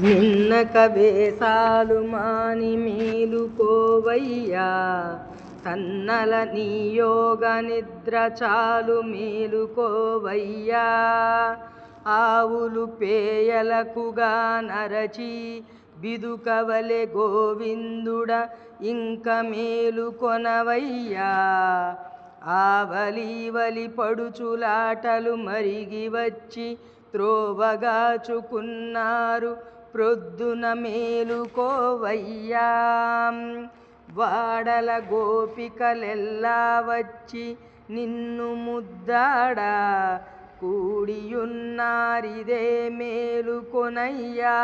నిన్నక వేసాలు మాని మేలుకోవయ్యా. తన్నల నీయోగ నిద్ర చాలు మేలుకోవయ్యా. ఆవులు పేయలకుగా నరచి బిదుకవలె గోవిందుడ ఇంక మేలుకొనవయ్యా. ఆవలీవలి పడుచులాటలు మరిగి వచ్చి త్రోవగాచుకున్నారు ప్రొద్దున మేలుకోవయ్యా వాడల గోపికలెల్లా వచ్చి నిన్ను ముద్దాడా కూడియున్నారిదే మేలుకొనయ్యా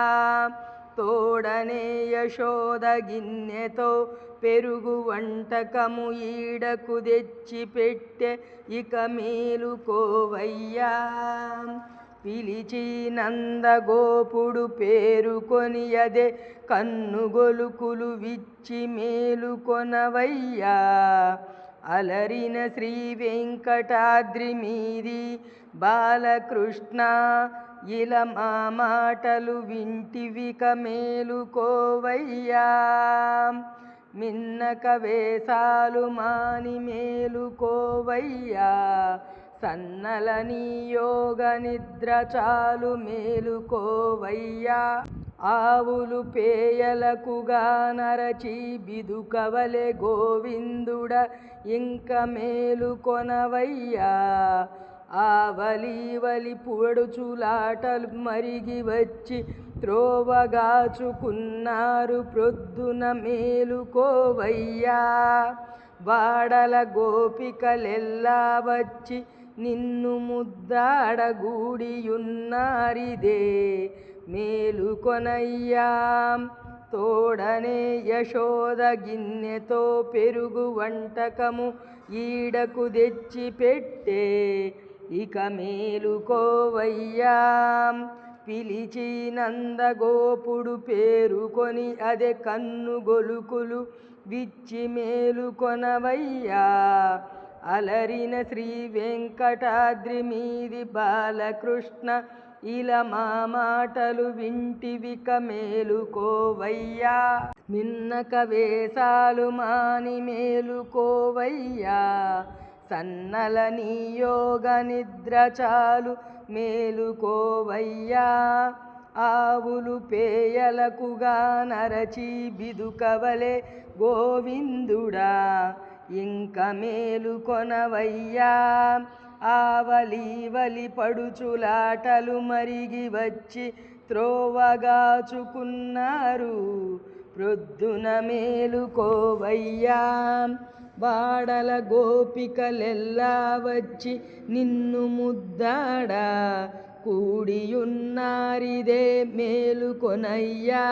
తోడనే యశోద గిన్నెతో పెరుగు వంటకము ఈడకు తెచ్చి పెట్టె ఇక మేలుకోవయ్యా పిలిచి నందగోపుడు పేరుకొని అదే కన్నుగొలుకులు విచ్చి మేలుకొనవయ్యా. అలరిన శ్రీ వెంకటాద్రి మీది బాలకృష్ణ ఇలా మా మాటలు వింటివిక మేలుకోవయ్యా. మిన్నక వేసాలు మాని మేలుకోవయ్యా సన్నల యోగ నిద్ర చాలు మేలుకోవయ్యా. ఆవులు పేయలకుగా నరచి బిదుకవలె గోవిందుడ ఇంక మేలుకొనవయ్యా ఆవలీవలి పొడుచులాటలు మరిగి వచ్చి త్రోవగాచుకున్నారు ప్రొద్దున మేలుకోవయ్యా. వాడల గోపికలెల్లా వచ్చి నిన్ను ముద్దాడగూడియున్నారిదే. మేలుకొనయ్యా తోడనే యశోద గిన్నెతో పెరుగు వంటకము ఈడకు తెచ్చి పెట్టే ఇక మేలుకోవయ్యా పిలిచి నందగోపుడు పేరుకొని అదే కన్ను గొలుకులు విచ్చి మేలుకొనవయ్యా అలరిన శ్రీ వెంకటాద్రి మీది బాలకృష్ణ ఇలా మా మాటలు వింటివిక మేలుకోవయ్యా. నిన్నక వేసాలు మాని మేలుకోవయ్యా. సన్నల నీయోగ నిద్ర చాలు మేలుకోవయ్యా. ఆవులు పేయలకుగా నరచి బిదుకవలే గోవిందుడా. ఇంక మేలుకొనవయ్యా ఆవలీవలి పడుచులాటలు మరిగి వచ్చి త్రోవగాచుకున్నారు ప్రొద్దున మేలుకోవయ్యా. వాడల గోపికలెల్లా వచ్చి నిన్ను ముద్దాడా. కూడియున్నారిదే మేలుకొనయ్యా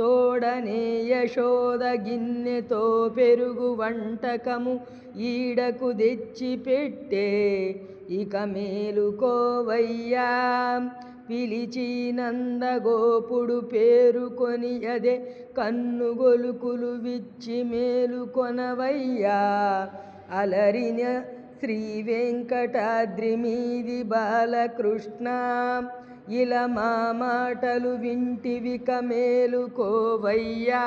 తోడనే యశోద గిన్నెతో పెరుగు వంటకము ఈడకు తెచ్చి పెట్టే ఇక మేలుకోవయ్యా పిలిచి నందగోపుడు పేరుకొని అదే కన్నుగొలుకులు విచ్చి మేలుకొనవయ్యా అలరిన శ్రీ వెంకటాద్రి మీది బాలకృష్ణ. ఇలా మా మాటలు వింటివి కమేలుకోవయ్యా